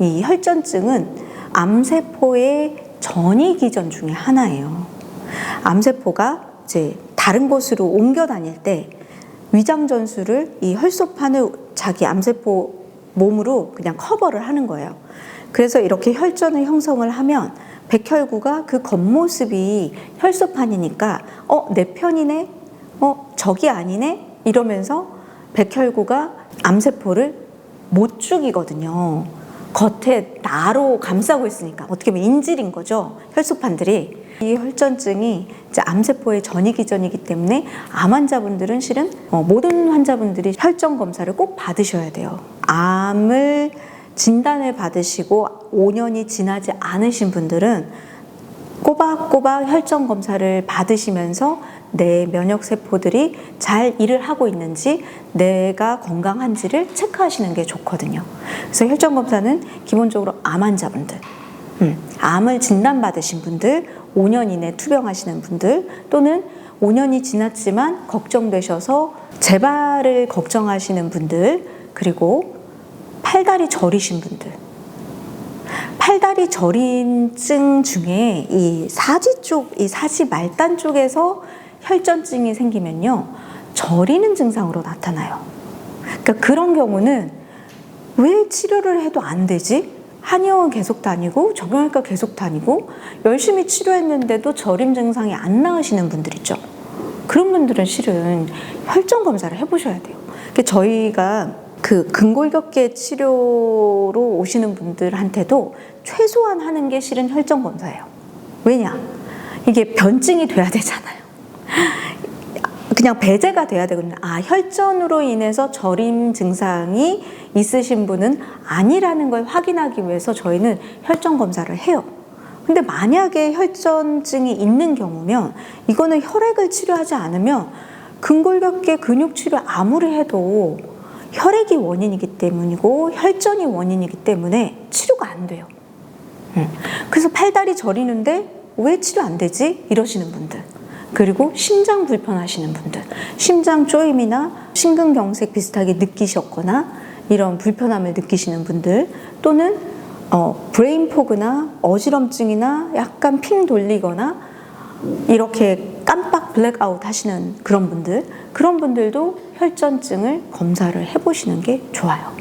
이 혈전증은 암세포의 전이 기전 중에 하나예요. 암세포가 이제 다른 곳으로 옮겨 다닐 때 위장 전술을 이 혈소판을 자기 암세포 몸으로 그냥 커버를 하는 거예요. 그래서 이렇게 혈전을 형성을 하면 백혈구가 그 겉모습이 혈소판이니까 어, 내 편이네? 어, 적이 아니네? 이러면서 백혈구가 암세포를 못 죽이거든요. 겉에 나로 감싸고 있으니까 어떻게 보면 인질인 거죠. 혈소판들이. 이 혈전증이 암세포의 전이기 전이기 때문에 암 환자분들은 실은 어, 모든 환자분들이 혈전 검사를 꼭 받으셔야 돼요. 암을 진단을 받으시고 5년이 지나지 않으신 분들은 꼬박꼬박 혈전 검사를 받으시면서 내 면역 세포들이 잘 일을 하고 있는지 내가 건강한지를 체크하시는 게 좋거든요. 그래서 혈전 검사는 기본적으로 암 환자분들, 음, 암을 진단받으신 분들, 5년 이내 투병하시는 분들 또는 5년이 지났지만 걱정되셔서 재발을 걱정하시는 분들 그리고 팔다리 저리신 분들 팔다리 저린증 중에 이 사지 쪽, 이 사지 말단 쪽에서 혈전증이 생기면요 저리는 증상으로 나타나요. 그러니까 그런 경우는 왜 치료를 해도 안 되지? 한의원 계속 다니고 정형외과 계속 다니고 열심히 치료했는데도 저림 증상이 안 나으시는 분들 있죠. 그런 분들은 실은 혈전 검사를 해보셔야 돼요. 그러니까 저희가 그 근골격계 치료로 오시는 분들한테도 최소한 하는 게 실은 혈전 검사예요. 왜냐? 이게 변증이 돼야 되잖아요. 그냥 배제가 돼야 되거든요. 아, 혈전으로 인해서 저림 증상이 있으신 분은 아니라는 걸 확인하기 위해서 저희는 혈전 검사를 해요. 근데 만약에 혈전증이 있는 경우면 이거는 혈액을 치료하지 않으면 근골격계 근육 치료 아무리 해도 혈액이 원인이기 때문이고 혈전이 원인이기 때문에 치료가 안 돼요. 음. 그래서 팔다리 저리는데 왜 치료 안 되지? 이러시는 분들. 그리고 심장 불편하시는 분들, 심장 쪼임이나 심근경색 비슷하게 느끼셨거나 이런 불편함을 느끼시는 분들 또는 어, 브레인 포그나 어지럼증이나 약간 핑 돌리거나 이렇게 깜빡 블랙아웃 하시는 그런 분들 그런 분들도 혈전증을 검사를 해보시는 게 좋아요.